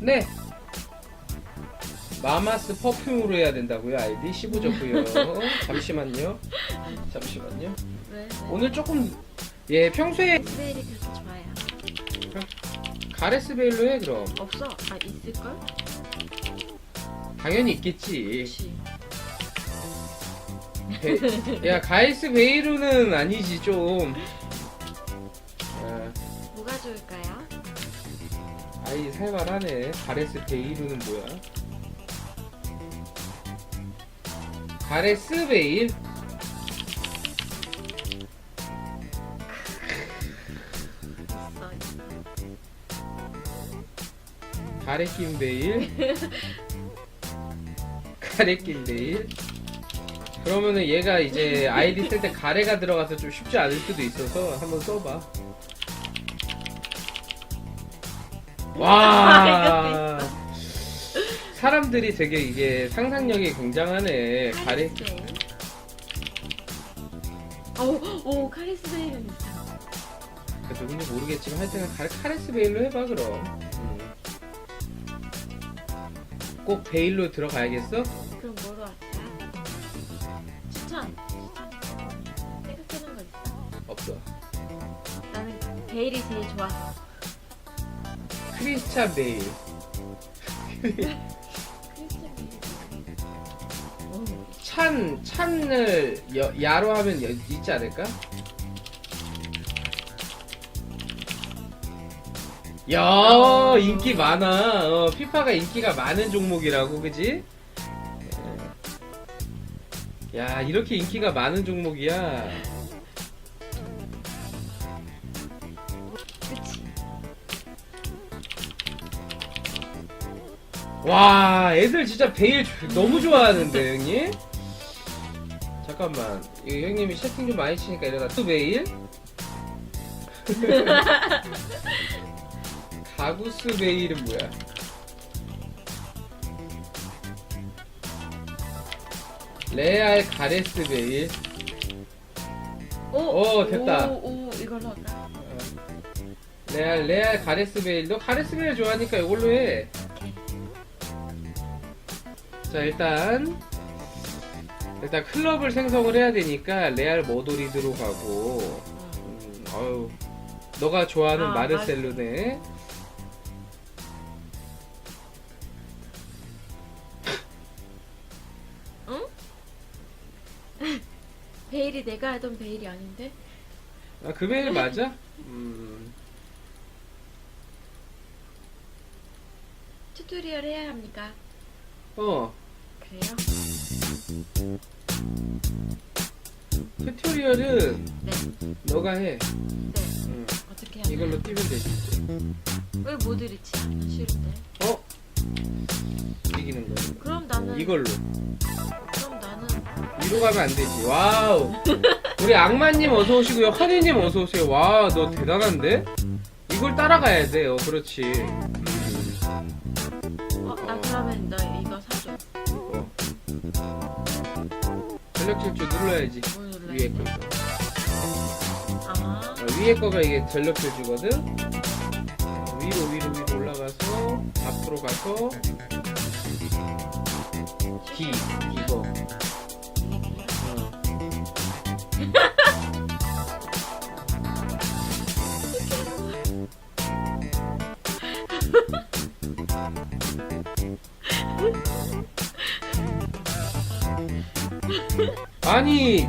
네. 마마스 퍼퓸으로 해야 된다고요 아이디 15졌고요 잠시만요 잠시만요 왜? 왜? 오늘 조금 예 평소에 스타일이 그렇게 좋아요. 가레스 베일로 해 그럼 없어. 아 있을걸? 당연히 있겠지 그렇지. 베- 야 가레스 베일로는 아니지 좀 아이 살만하네. 가레스 베일로는 뭐야? 가레스 베일. 가레낀 베일? 가레낀 베일? 그러면은 얘가 이제 아이디 쓸 때 가래가 들어가서 좀 쉽지 않을 수도 있어서 한번 써봐 와 사람들이 되게 이게 상상력이 굉장하네 카리스베일. 오, 오 카리스 베일은 있어. 그 누군지 모르겠지만 하여튼 가레 카레스 베일로 해봐 그럼 음. 꼭 베일로 들어가야겠어? 그럼 뭐로 할까? 추천. 추천. 생각해놓은 거 있어? 없어 나는 베일이 제일 좋아서. 크리스찬 베일. 찬 찬을 여- 야로 하면 여- 있지 않을까? 야 인기 많아. 어, 피파가 인기가 많은 종목이라고 그지? 야 이렇게 인기가 많은 종목이야. 와 애들 진짜 베일 조- 너무 좋아하는데 형님? 잠깐만 이거 형님이 채팅 좀 많이 치니까 이러다 또 베일? 가구스 베일은 뭐야? 레알 가레스 베일 오, 오, 됐다. 오, 오 이걸로 할까? 레알 레알 가레스 베일 너 가레스 베일 좋아하니까 이걸로 해. 자 일단 일단 클럽을 생성을 해야 되니까 레알 머도리드로 가고 음, 아유 너가 좋아하는 아, 마르셀로네 베일이 내가 하던 베일이 아닌데? 아, 그 베일 맞아? 음, 튜토리얼 해야 합니까? 어 그래요? 튜토리얼은 네. 너가 해 네. 음, 어떻게 하나? 이걸로 뛰면 되지 왜 모드리치 싫은데? 어? 이기는 거 그럼 나는 이걸로 그럼 나는 위로 가면 안 되지. 와우. 우리 악마님 어서 오시고요. 허니님 어서 오세요. 와, 너 대단한데? 이걸 따라가야 돼. 어, 그렇지. 전력 질주 눌러야지. 뭘 눌러야 위에 돼? 거. 아, 어, 위에 거가 이게 전력 질주거든. 어, 위로 위로 위로 올라가서 앞으로 가서 D 이거. 아니.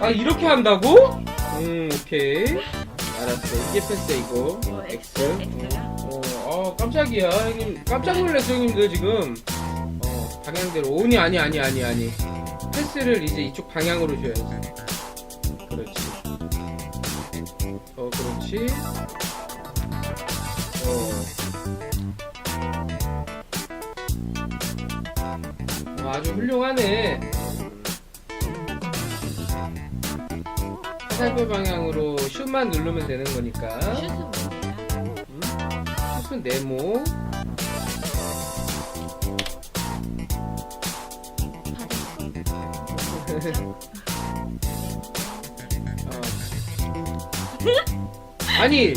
아 이렇게 한다고? 음 오케이. 알았어. 이게 패스 이거. X. X야? 어, 어 깜짝이야. 형님 깜짝 놀랐어 형님들 지금. 어 방향대로. 오니 아니 아니 아니 아니. 패스를 이제 이쪽 방향으로 줘야지. 그렇지. 어 그렇지. 어 아주 훌륭하네. 화살표 방향으로 슛만 누르면 되는 거니까. 슛은 네모. 어. 아니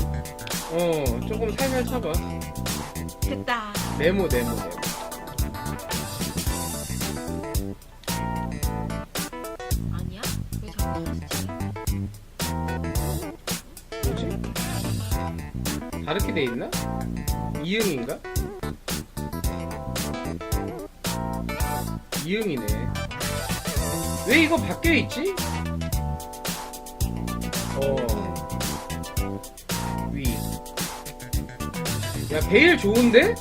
어, 조금 살살 쳐봐. 됐다. 네모, 네모, 네모. 다르게 돼 있나? 이응인가? 이응이네. 왜 이거 바뀌어 있지? 어. 위. 야, 베일 좋은데?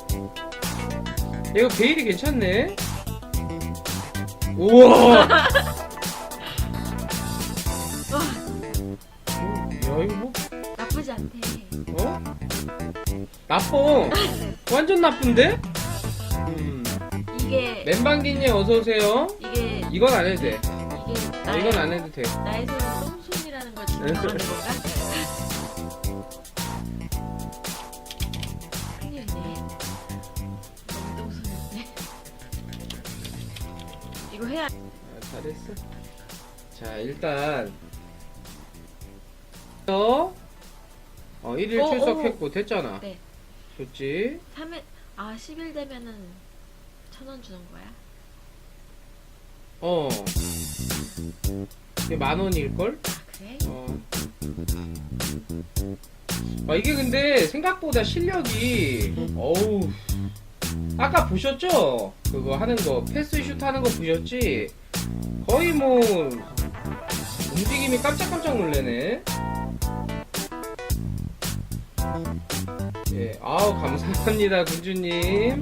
이거 베일이 괜찮네? 우와! 나빠. 완전 나쁜데? 음. 이게 맨방기님 어서 오세요. 이게 이건 안 해도 돼. 이게 아, 나의, 이건 안 해도 돼. 나의 손은 똥손이라는 걸 건가? 큰일이네. 너무 똥손인데. 이거 해야 아, 잘했어. 자, 일단. 어, 어 1일 어, 출석했고, 됐잖아. 네. 좋지? 3일 아 10일 되면은 천 원 주는 거야? 어. 이게 만 원일걸? 아 그래? 어. 아, 이게 근데 생각보다 실력이, 어우. 아까 보셨죠? 그거 하는 거, 패스 슛 하는 거 보셨지? 거의 뭐, 움직임이 깜짝깜짝 놀래네. 예, 아우, 감사합니다, 군주님.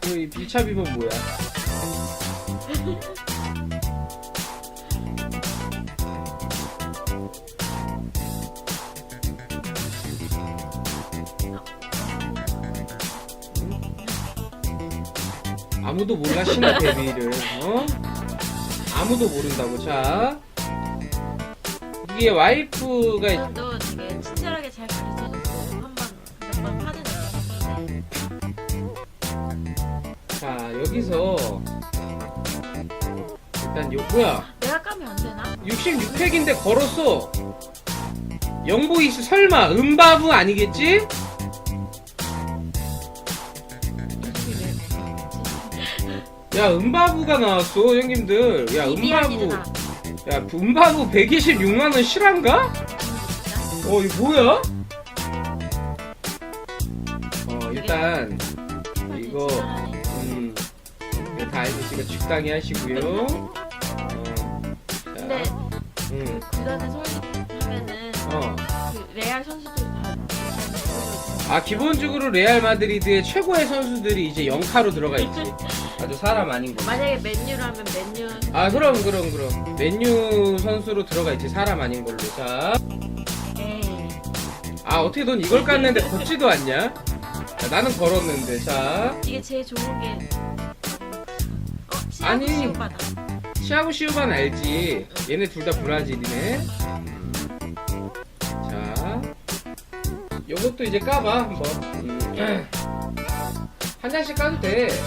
그, 이 비차 비번 뭐야? 아무도 몰라 신화 데뷔를 어? 아무도 모른다고 자 이게 와이프가 운전도 되게 친절하게 잘 가르쳐줬어. 한번 몇번 파는 데자 여기서 일단 요 뭐야 내가 까면 안 되나? 66팩인데 걸었어 영보이스 설마 음바부 아니겠지? 야 음바부가 나왔어 형님들 야 이비안이잖아. 야 음바부 126만원 실한가? 어 이거 뭐야? 어 일단 이거 음, 이거 다 알겠으니까 적당히 하시고요. 어, 자, 근데 음, 구단에 설립하면은 어. 그 레알 선수들이 다아 기본적으로 레알 마드리드의 최고의 선수들이 이제 영카로 들어가 있지. 아주 사람 아닌 거. 만약에 맨유라면 맨유 아 그럼 그럼 그럼 맨유 선수로 들어가 있지 사람 아닌 걸로. 자, 에이 아 어떻게 넌 이걸 깠는데 걷지도 않냐? 야, 나는 걸었는데 자 이게 제일 좋은 게 어? 아니. 시아고 시오바다 시아고 시우바는 알지. 얘네 둘 다 브라질이네. 음. 자, 요것도 이제 까봐 한번. 음. 한 장씩 까도 돼.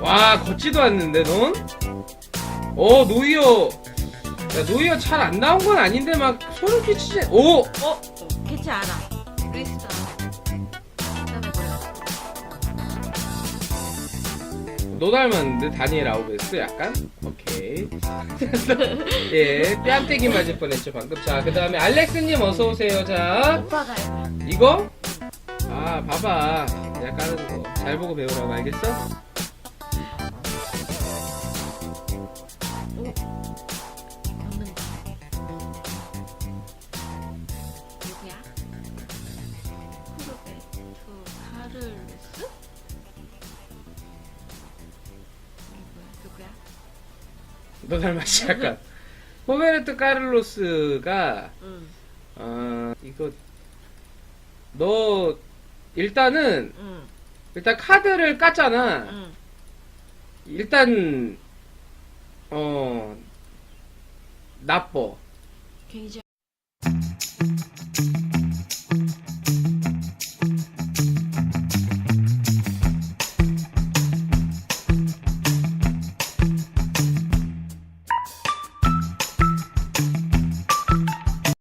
와 걷지도 않는데 넌? 어 노이어. 야 노이어 잘 안 나온 건 아닌데 막 소름 끼치지. 오. 어? 캐치 알아 루이스 너 닮았는데 다니엘 아우베스 약간? 오케이 예 뺨때기 맞을 뻔했죠 방금 자 그 다음에 알렉스님 어서 오세요 자 오빠가 알아 이거? 아 봐봐 내가 까는 거 잘 보고 배우라고 알겠어? 누구야? 카를로스? 너 닮았지 약간. 호베르트 카를로스가 응, 어 이거 너 일단은 응, 일단 카드를 깠잖아. 응. 일단 어 나빠. 굉장히